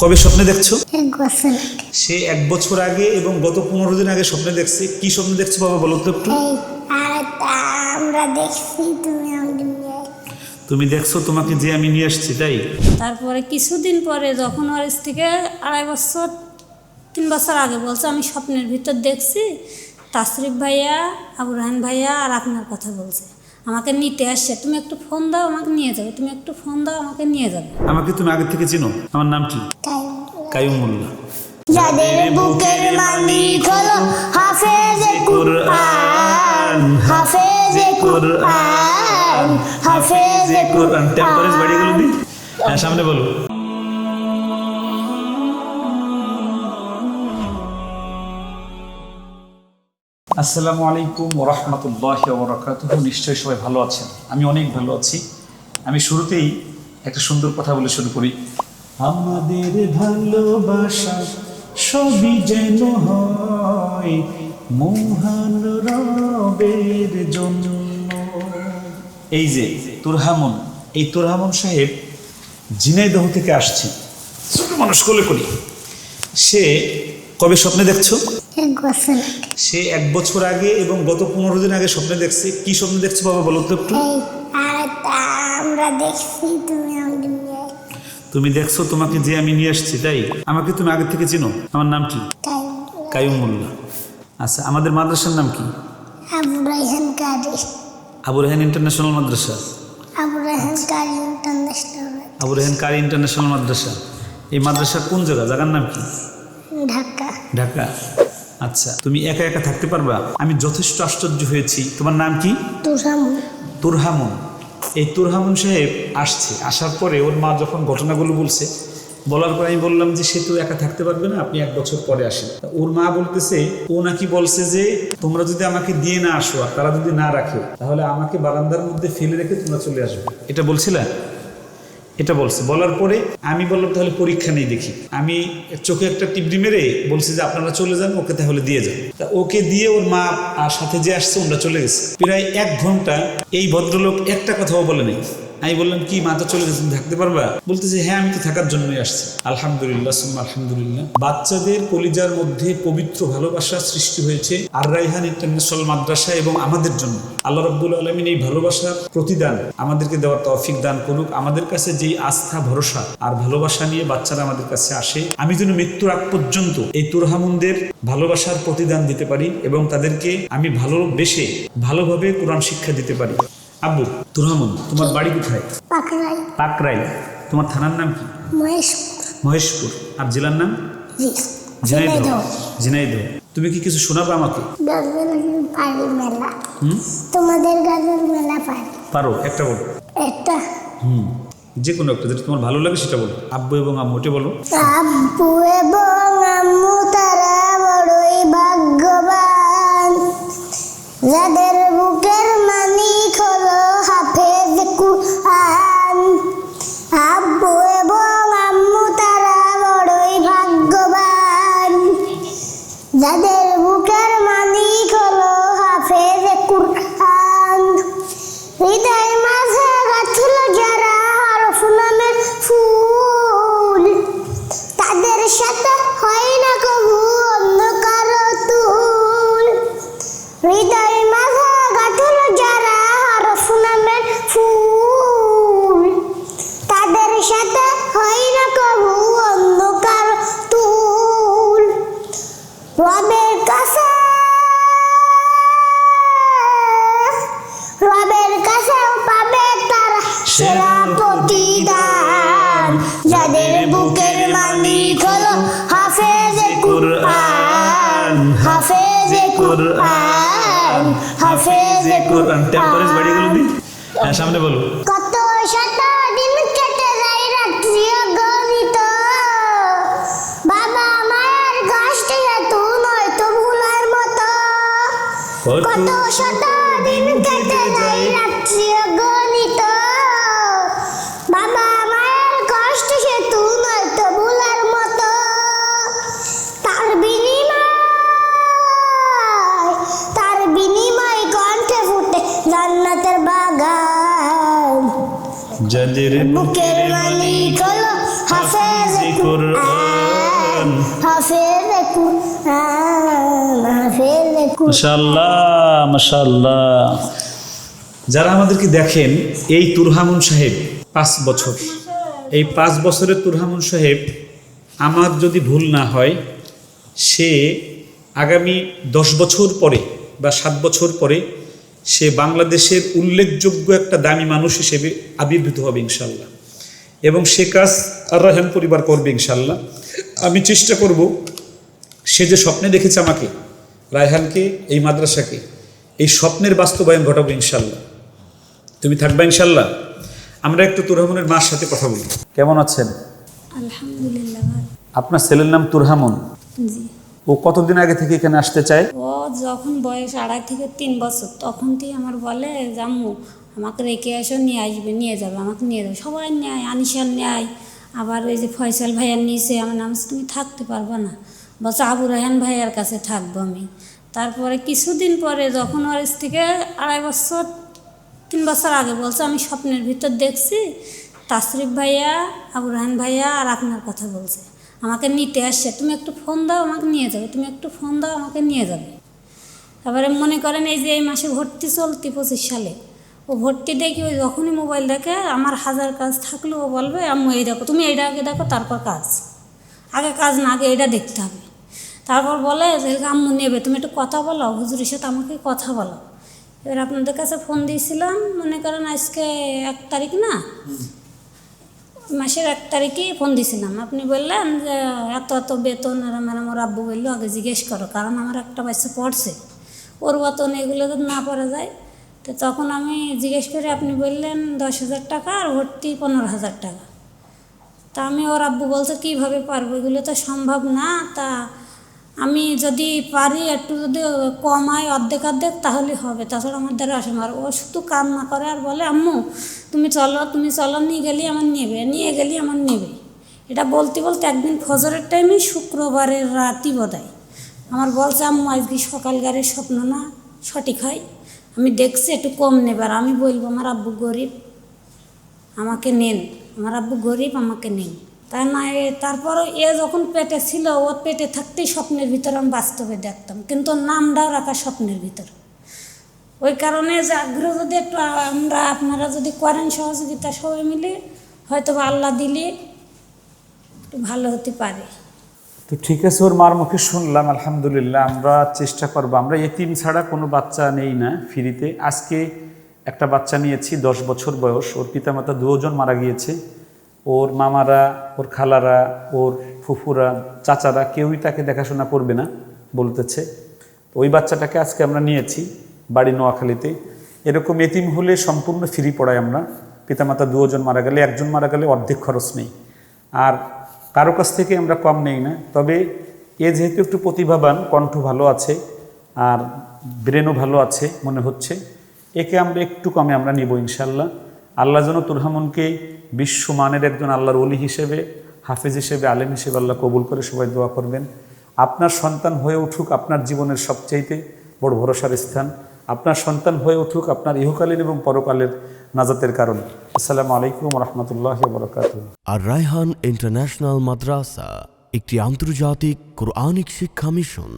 কবে স্বপ্নে দেখছ? সে এক বছর আগে এবং গত পনেরো দিন আগে স্বপ্নে দেখছে। কি স্বপ্নে দেখছ বাবা বলো তো একটু? এই আমরা দেখছি তুমি আমাকে তুমি দেখছ তোমাকে যে আমি নিয়ে আসছি তাই? তারপরে কিছুদিন পরে যখন ওর থেকে আড়াই বছর তিন বছর আগে বলছে আমি স্বপ্নের ভিতর দেখছি। তাসরিফ ভাইয়া আবু রাহান ভাইয়া আর আপনার কথা বলছে। আমাকে নিতে আসছে। তুমি একটু ফোন দাও আমাকে নিয়ে যাবে। তুমি একটু ফোন দাও আমাকে নিয়ে যাবে। আমাকে তুমি আগে থেকে চিনো? আমার নাম কি? কায়ুমুল্লাহ যাদের বুকের মানি হলো হাফেজে কুরআন। হাফেজে কুরআন। হাফেজে কুরআন। টেম্পারেজ বাড়িয়ে গেল দি। হ্যাঁ সামনে বলো। আসসালামু আলাইকুম ওরহমতুল্লাহ ওবরাকাতুহ নিশ্চয়ই সবাই ভালো আছেন। আমি অনেক ভালো আছি। আমি শুরুতেই একটা সুন্দর কথা বলে শুরু করি। আমাদের ভালোবাসা সবই যেন হয় মহান রবের জন্য। এই যে তুরহামন, এই তুরহামন সাহেব ঝিনাইদহ থেকে আসছে। ছোট মানুষ কোলে করি সে কবে স্বপ্নে দেখছ? এক বছর সে এক বছর আগে এবং গত পনেরো দিন আগে স্বপ্নে দেখছে। কি স্বপ্নে দেখছ বাবা বলো তো একটু? আমরা দেখছি তুমি তুমি দেখছ তোমাকে যে আমি নিয়ে আসছি তাই? আমাকে তুমি আগে থেকে চিনো। আমার নাম কি? তাই কায়ুমুল্লাহ আচ্ছা আমাদের মাদ্রাসার নাম কি? আবু রেহান ইন্টারন্যাশনাল মাদ্রাসা। আবু রেহান কারি ইন্টারন্যাশনাল মাদ্রাসা। এই মাদ্রাসা কোন জায়গা? জায়গার নাম কি? ঢাকা। ঢাকা। আচ্ছা তুমি একা একা থাকতে পারবা? আমি যথেষ্ট আশ্চর্য হয়েছি। তোমার নাম কি? তুরহামুন। এই তুরহামুন সাহেব আসছে। আসার পরে ওর মা যখন ঘটনাগুলো বলছে বলার পরে আমি বললাম যে সে তো একা থাকতে পারবে না আপনি এক বছর পরে আসেন। তা ওর মা বলতেছে ও নাকি বলছে যে তোমরা যদি আমাকে দিয়ে না আসো আর তারা যদি না রাখে তাহলে আমাকে বারান্দার মধ্যে ফেলে রেখে তোমরা চলে আসবে। এটা বলছিলা? এটা বলছে। বলার পরে আমি বললাম, তাহলে পরীক্ষা নেই দেখি। আমি চোখে একটা টিপড়ি মেরে বলছি যে, আপনারা চলে যান, ওকে তাহলে দিয়ে যান। তা ওকে দিয়ে ওর মা আর সাথে যে আসছে, ওরা চলে গেছে। প্রায় এক ঘণ্টা এই ভদ্রলোক একটা কথাও বলে নেই। আমি বললাম, কি, মা তো চলে গেছে থাকতে পারবা? বলতেছে হ্যাঁ আমি তো থাকার জন্যই আসছি। আলহামদুলিল্লাহ, সুম্মা আলহামদুলিল্লাহ। বাচ্চাদের কলিজার মধ্যে পবিত্র ভালোবাসা সৃষ্টি হয়েছে আর রাইহান ইন্টারন্যাশনাল মাদ্রাসা এবং আমাদের জন্য। আল্লাহ রব্বুল আলমিন এই ভালোবাসার প্রতিদান আমাদেরকে দেওয়ার তৌফিক দান করুক। আমাদের কাছে যেই আস্থা, ভরসা আর ভালোবাসা নিয়ে বাচ্চারা আমাদের কাছে আসে, আমি যেন মৃত্যুর আগ পর্যন্ত এই তুরহামুনদের ভালোবাসার প্রতিদান দিতে পারি এবং তাদেরকে আমি ভালোবেসে ভালোভাবে কোরআন শিক্ষা দিতে পারি। আব্বু তুরহামুন তোমার বাড়ি কোথায়? পাকরাইল তোমার থানার নাম কি? মহেশপুর। মহেশপুর। আর জেলার নাম? ঝিনাইদহ। ঝিনাইদহ। তুমি কি কিছু শোনাবে আমাকে? তোমাদের গাজল মেলা পারি পারো একটা বলো। একটা? হুম। যে কোনো একটা যেটা তোমার ভালো লাগে সেটা বলো। আব্বু এবং আম্মু ওটা বলো। আব্বু এবং আম্মু তারা বড়ই ভাগ্যবান। যাদের রবের কাছে, রবের কাছেও পাবে তারা সেরা প্রতিদান। যাদের বুকের মালিক হলো হাফেজে কুরআন হাফেজে কুরআন। হাফেজে কোরআন। টেম্পারেজ বাড়িয়ে গেল দি। হ্যাঁ সামনে বলো। কত শত দিন কেটে যায় রাত্রি গণিত বাবা আমার কষ্টে এত নয় তো ভুলার মতো। কত শত মালিক হলো হাফেজ কুরআন কুরআন। হাফেজে কুরআন মাশাল্লাহ মাশাল্লাহ যারা আমাদেরকে দেখেন এই তুরহামুন সাহেব পাঁচ বছর। এই পাঁচ বছরের তুরহামুন সাহেব আমার যদি ভুল না হয় সে আগামী দশ বছর পরে বা সাত বছর পরে সে বাংলাদেশের উল্লেখযোগ্য একটা দামি মানুষ হিসেবে আবির্ভূত হবে ইনশাল্লাহ এবং সে কাজ আর রাহান পরিবার করবে ইনশাল্লাহ আমি চেষ্টা করব সে যে স্বপ্নে দেখেছে আমাকে রায়হানকে এই মাদ্রাসাকে এই স্বপ্নের বাস্তবায়ন ঘটাবো ইনশাল্লাহ তুমি থাকবা ইনশাল্লাহ আমরা একটু তুরহামুনের মার সাথে কথা বলি। কেমন আছেন? আলহামদুলিল্লাহ আপনার ছেলের নাম তুরহামন। জি। ও কতদিন আগে থেকে এখানে আসতে চায়? ও যখন বয়স আড়াই থেকে তিন বছর তখন থেকে আমার বলে জাম্মু আমাকে রেখে এসো, নিয়ে আসবে, নিয়ে যাবে, আমাকে নিয়ে যাবে। সবাই নেয় আনিসার নেয়। আবার ওই যে ফয়সাল ভাইয়ার নিয়েছে, আমার নাম তুমি থাকতে পারবে না। বলছে, আবু রাহান ভাইয়ার কাছে থাকব আমি। তারপরে কিছুদিন পরে যখন ওর থেকে আড়াই বছর, তিন বছর আগে বলছে, আমি স্বপ্নের ভিতর দেখছি, তাসরিফ ভাইয়া, আবু রাহান ভাইয়া আর আপনার কথা বলছে। আমাকে নিতে আসছে, তুমি একটু ফোন দাও, আমাকে নিয়ে যাবে। তুমি একটু ফোন দাও, আমাকে নিয়ে যাবে। তারপরে মনে করেন, এই যে এই মাসে ভর্তি চলতি পঁচিশ সালে ও ভর্তি দেখি ওই যখনই মোবাইল দেখে আমার হাজার কাজ থাকলেও ও বলবে আম্মু এই দেখো তুমি এইটা আগে দেখো তারপর কাজ। আগে কাজ না আগে এটা দেখতে হবে। তারপর বলে যে আম্মু নেবে তুমি একটু কথা বলো হুজুরের সাথে আমাকে কথা বলো। এবার আপনাদের কাছে ফোন দিয়েছিলাম মনে করেন আজকে এক তারিখ না? মাসের এক তারিখেই ফোন দিয়েছিলাম। আপনি বললেন যে এত এত বেতন আর আমার আমার আব্বু বলল আগে জিজ্ঞেস করো কারণ আমার একটা বাচ্চা পড়ছে। ওর বেতন এগুলো তো না পড়া যায়। তো তখন আমি জিজ্ঞেস করে আপনি বললেন দশ হাজার টাকা আর ভর্তি পনেরো হাজার টাকা। তা আমি ওর আব্বু বলছে, কীভাবে পারব? এগুলো তো সম্ভব না। তা আমি যদি পারি, একটু যদি কমাই অর্ধেক অর্ধেক, তাহলে হবে। তাছাড়া আমার দ্বারা না। ও শুধু কান্না করে আর বলে, আম্মু, তুমি চলো তুমি চলো, নিয়ে গেলি আমার নেবে, নিয়ে গেলি আমার নেবে। এটা বলতে বলতে একদিন ফজরের টাইমে শুক্রবারের রাতই বোধহয়। আমার বলছে, আম্মু, আজকে সকালগারের স্বপ্ন না? সঠিক হয়? আমি দেখছি একটু কম নেবার। আমি বলব, আমার আব্বু গরিব, আমাকে নেন। আমার আব্বু গরিব, আমাকে নেন। তাই না, এ তারপরও এ যখন পেটে ছিল ওর পেটে থাকতেই স্বপ্নের ভিতর আমি বাস্তবে দেখতাম। কিন্তু নামটাও রাখা স্বপ্নের ভিতর। ওই কারণে যে আগ্রহ যদি একটু আমরা আপনারা যদি করেন সহযোগিতা সবাই মিলে হয়তো আল্লাহ দিলে একটু ভালো হতে পারে। তো ঠিক আছে, ওর মার মুখে শুনলাম, আলহামদুলিল্লাহ, আমরা চেষ্টা করব। আমরা এতিম ছাড়া কোনো বাচ্চা নেই না ফ্রিতে। আজকে একটা বাচ্চা নিয়েছি, দশ বছর বয়স। ওর পিতামাতা দুজন মারা গিয়েছে। ওর মামারা, ওর খালারা, ওর ফুফুরা, চাচারা কেউই তাকে দেখাশোনা করবে না বলতেছে। ওই বাচ্চাটাকে আজকে আমরা নিয়েছি বাড়ি নোয়াখালীতে। এরকম এতিম হলে সম্পূর্ণ ফ্রি পড়াই আমরা। পিতামাতা দুজন মারা গেলে, একজন মারা গেলে অর্ধেক খরচ নেই। আর কারও কাছ থেকে আমরা কম নেই না। তবে এ যেহেতু একটু প্রতিভাবান, কণ্ঠ ভালো আছে আর ব্রেনও ভালো আছে মনে হচ্ছে, একে আমরা একটু কমে আমরা নিব ইনশাল্লাহ আল্লাহ যেন তুরহামনকে বিশ্বমানের একজন আল্লাহর অলি হিসেবে, হাফেজ হিসেবে, আলেম হিসেবে আল্লাহ কবুল করে সবাই দোয়া করবেন। আপনার সন্তান হয়ে উঠুক আপনার জীবনের সবচাইতে বড় ভরসার স্থান। আপনার সন্তান হয়ে উঠুক আপনার ইহকালীন এবং পরকালের নাজাতের কারণ। আসসালামু আলাইকুম রহমতুল্লাহ বরকাত আর রায়হান ইন্টারন্যাশনাল মাদ্রাসা, একটি আন্তর্জাতিক কোরআনিক শিক্ষা মিশন।